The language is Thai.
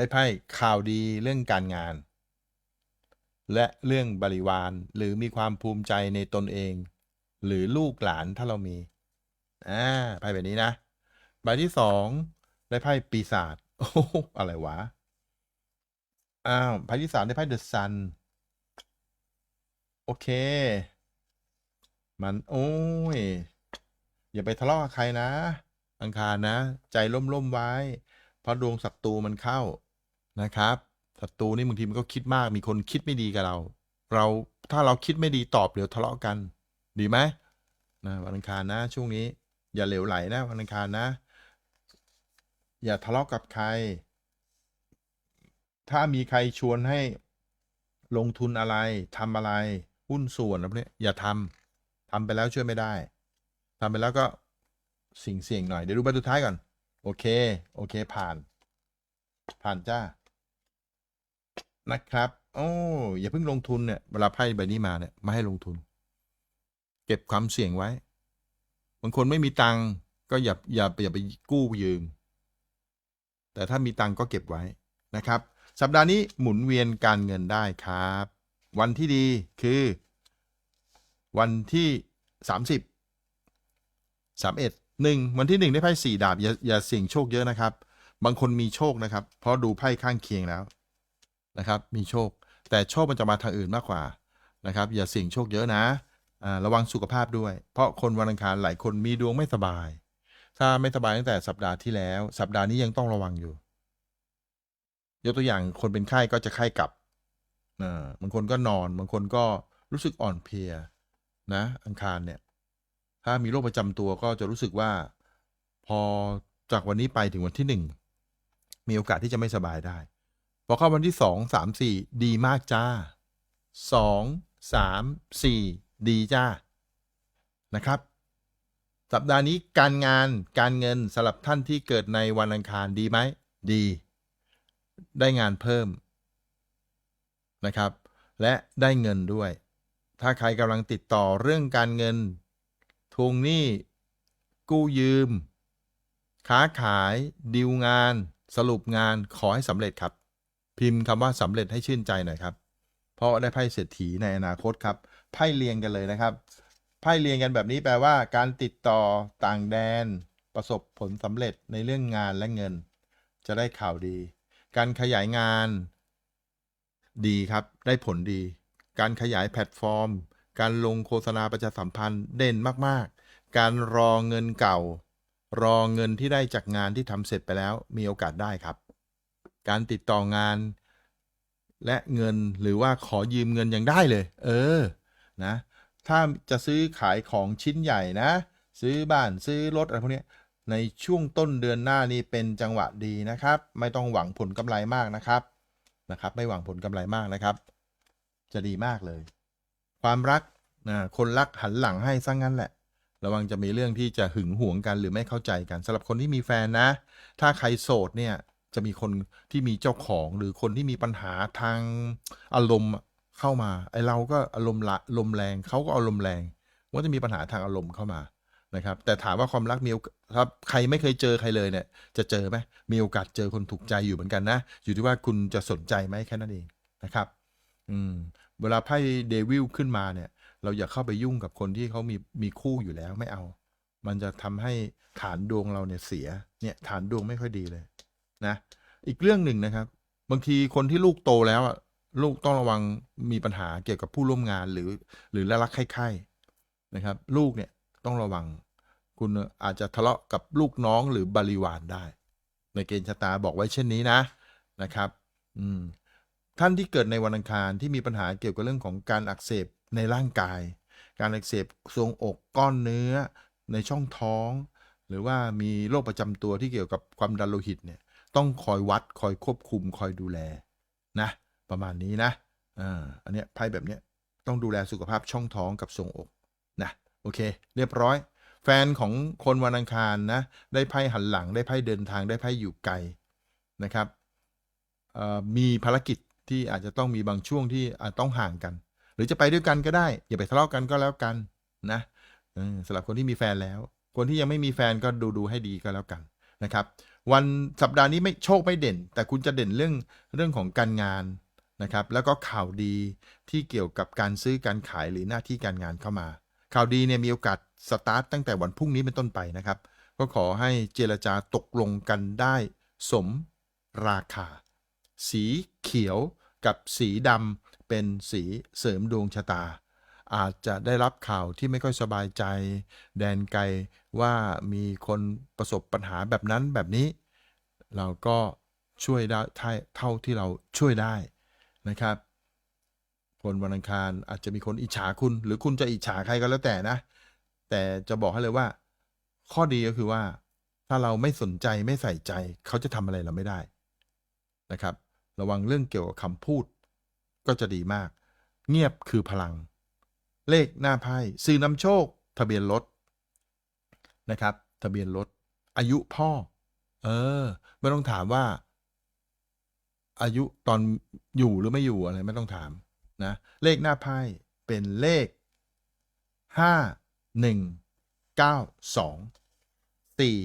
ได้ไพ่ข่าวดีเรื่องการงาน และเรื่องบริวารหรือมีความภูมิใจในตนเอง หรือลูกหลานถ้าเรามีอ่าไพ่แบบนี้นะใบที่สองได้ไพ่ปีศาจโอ้โหอะไรวะอ้าวไพ่ที่สามได้ไพ่เดอะซันโอเค มันโอ้ย อย่าไปทะเลาะกับใครนะ อังคารนะ ใจร่มๆไว้ เพราะดวงศัตรูมันเข้า นะครับศัตรูนี่บางทีมันก็คิดมากมีคนคิดไม่ดีกับเรา เราถ้าเราคิดไม่ดีตอบเดี๋ยวทะเลาะกัน ดีไหมนะวันอังคารนะ ช่วงนี้ อย่าเหลวไหลนะวันอังคารนะ อย่าทะเลาะกับใคร ถ้ามีใครชวนให้ลงทุนอะไรทำอะไร หุ้นส่วนอะไรพวกนี้อย่าทำทำไปแล้วช่วยไม่ได้ทำไปแล้วก็สิ่งเสี่ยงหน่อยเดี๋ยวดูใบสุดท้ายก่อน โอเค โอเคผ่าน ผ่านจ้า นะครับโอ้อย่าเพิ่งลงทุนเนี่ยเวลาไพ่ใบนี้มาเนี่ยไม่ให้ลงทุน เก็บความเสี่ยงไว้บางคนไม่มีตังก็อย่าอย่าอย่าไปกู้ยืมแต่ถ้ามีตังก็เก็บไว้นะครับ สัปดาห์นี้หมุนเวียนการเงินได้ครับ วันที่ดีคือ วันที่สามสิบสามเอ็ดหนึ่งวันที่หนึ่งได้ไพ่สี่ดาบอย่าอย่าเสี่ยงโชคเยอะนะครับ บางคนมีโชคนะครับ เพราะดูไพ่ข้างเคียงแล้ว นะครับ มีโชค แต่โชคมันจะมาทางอื่นมากกว่านะครับ อย่าเสี่ยงโชคเยอะนะระวังสุขภาพด้วย เพราะคนวันอังคารหลายคนมีดวงไม่สบาย ถ้าไม่สบายตั้งแต่สัปดาห์ที่แล้ว สัปดาห์นี้ยังต้องระวังอยู่ ยกตัวอย่างคนเป็นไข้ก็จะไข้กลับบางคนก็นอน บางคนก็รู้สึกอ่อนเพลียนะ อังคารเนี่ย ถ้ามีโรคประจำตัวก็จะรู้สึกว่า พอจากวันนี้ไปถึงวันที่หนึ่งมีโอกาสที่จะไม่สบายได้ พอเข้าวันที่สองสามสี่ดีมากจ้าสองสามสี่ดีจ้านะครับ สัปดาห์นี้การงานการเงินสำหรับท่านที่เกิดในวันอังคารดีไหมดี ได้งานเพิ่มนะครับ และได้เงินด้วย ถ้าใครกำลังติดต่อเรื่องการเงิน ทวงหนี้ กู้ยืม ค้าขาย ดีลงาน สรุปงานขอให้สำเร็จครับ พิมพ์คำว่าสำเร็จให้ชื่นใจหน่อยครับ เพราะได้ไพ่เศรษฐีในอนาคตครับ ไพ่เรียงกันเลยนะครับ ไพ่เรียงกันแบบนี้แปลว่า การติดต่อต่างแดน ประสบผลสำเร็จในเรื่องงานและเงิน จะได้ข่าวดี การขยายงาน ดีครับ ได้ผลดี การขยายแพลตฟอร์ม การลงโฆษณาประชาสัมพันธ์เด่นมากๆ การรอเงินเก่า รอเงินที่ได้จากงานที่ทำเสร็จไปแล้วมีโอกาสได้ครับ การติดต่องาน และเงินหรือว่าขอยืมเงินยังได้เลย เออนะถ้าจะซื้อขายของชิ้นใหญ่นะ ซื้อบ้านซื้อรถอะไรพวกนี้ในช่วงต้นเดือนหน้านี่เป็นจังหวะดีนะครับ ไม่ต้องหวังผลกำไรมากนะครับนะครับ ไม่หวังผลกำไรมากนะครับ จะดีมากเลย ความรักนะคนรักหันหลังให้ซะงั้นแหละ ระวังจะมีเรื่องที่จะหึงหวงกันหรือไม่เข้าใจกันสำหรับคนที่มีแฟนนะ ถ้าใครโสดเนี่ย จะมีคนที่มีเจ้าของหรือคนที่มีปัญหาทางอารมณ์เข้ามา ไอเราก็อารมณ์ละลมแรงเขาก็อารมณ์แรงว่าจะมีปัญหาทางอารมณ์เข้ามานะครับ แต่ถามว่าความรักมีโอกครับใครไม่เคยเจอใครเลยเนี่ย จะเจอไหมมีโอกาสเจอคนถูกใจอยู่เหมือนกันนะ อยู่ที่ว่าคุณจะสนใจไหมแค่นั้นเองนะครับ อืม เวลาไพ่เดวิลขึ้นมาเนี่ย เราอย่าเข้าไปยุ่งกับคนที่เขามีมีคู่อยู่แล้วไม่เอา มันจะทำให้ฐานดวงเราเนี่ยเสีย เนี่ยฐานดวงไม่ค่อยดีเลย นะ อีกเรื่องหนึ่งนะครับ บางทีคนที่ลูกโตแล้วอะลูกต้องระวังมีปัญหาเกี่ยวกับผู้ร่วมงานหรือ หรือละรักใคร่ๆนะครับ ลูกเนี่ยต้องระวัง คุณอาจจะทะเลาะกับลูกน้องหรือบริวารได้ ในเกณฑ์ชะตาบอกไว้เช่นนี้นะนะครับ อืมท่านที่เกิดในวันอังคารที่มีปัญหาเกี่ยวกับเรื่องของการอักเสบในร่างกาย การอักเสบทรวงอกก้อนเนื้อในช่องท้อง หรือว่ามีโรคประจำตัวที่เกี่ยวกับความดันโลหิตเนี่ย ต้องคอยวัดคอยควบคุมคอยดูแลนะ ประมาณนี้นะอ่าอันเนี้ยไพ่แบบเนี้ยต้องดูแลสุขภาพช่องท้องกับทรงอกนะโอเค เรียบร้อย แฟนของคนวันอังคารนะ ได้ไพ่หันหลังได้ไพ่เดินทางได้ไพ่อยู่ไกลนะครับมีภารกิจที่อาจจะต้องมีบางช่วงที่อาจต้องห่างกัน หรือจะไปด้วยกันก็ได้ อย่าไปทะเลาะกันก็แล้วกันนะสำหรับคนที่มีแฟนแล้ว คนที่ยังไม่มีแฟนก็ดูดูให้ดีก็แล้วกันนะครับ วันสัปดาห์นี้ไม่โชคไม่เด่น แต่คุณจะเด่นเรื่องเรื่องของการงานนะครับ แล้วก็ข่าวดีที่เกี่ยวกับการซื้อการขายหรือหน้าที่การงานเข้ามา ข่าวดีเนี่ยมีโอกาสสตาร์ตตั้งแต่วันพรุ่งนี้เป็นต้นไปนะครับ ก็ขอให้เจรจาตกลงกันได้ สมราคา สีเขียวกับสีดำเป็นสีเสริมดวงชะตา อาจจะได้รับข่าวที่ไม่ค่อยสบายใจ แดนไกล ว่ามีคนประสบปัญหาแบบนั้นแบบนี้ เราก็ช่วยได้เท่าที่เราช่วยได้นะครับ คนวันอังคารอาจจะมีคนอิจฉาคุณ หรือคุณจะอิจฉาใครก็แล้วแต่นะ แต่จะบอกให้เลยว่า ข้อดีก็คือว่า ถ้าเราไม่สนใจไม่ใส่ใจ เขาจะทำอะไรเราไม่ได้นะครับ ระวังเรื่องเกี่ยวกับคำพูด ก็จะดีมาก เงียบคือพลัง เลขหน้าไพ่สื่อนำโชค ทะเบียนรถ นะครับ ทะเบียนรถ อายุพ่อ เออ ไม่ต้องถามว่า อายุตอนอยู่หรือไม่อยู่อะไรไม่ต้องถามนะ เลขหน้าไพ่เป็นเลขห้าหนึ่งเก้าสองสี่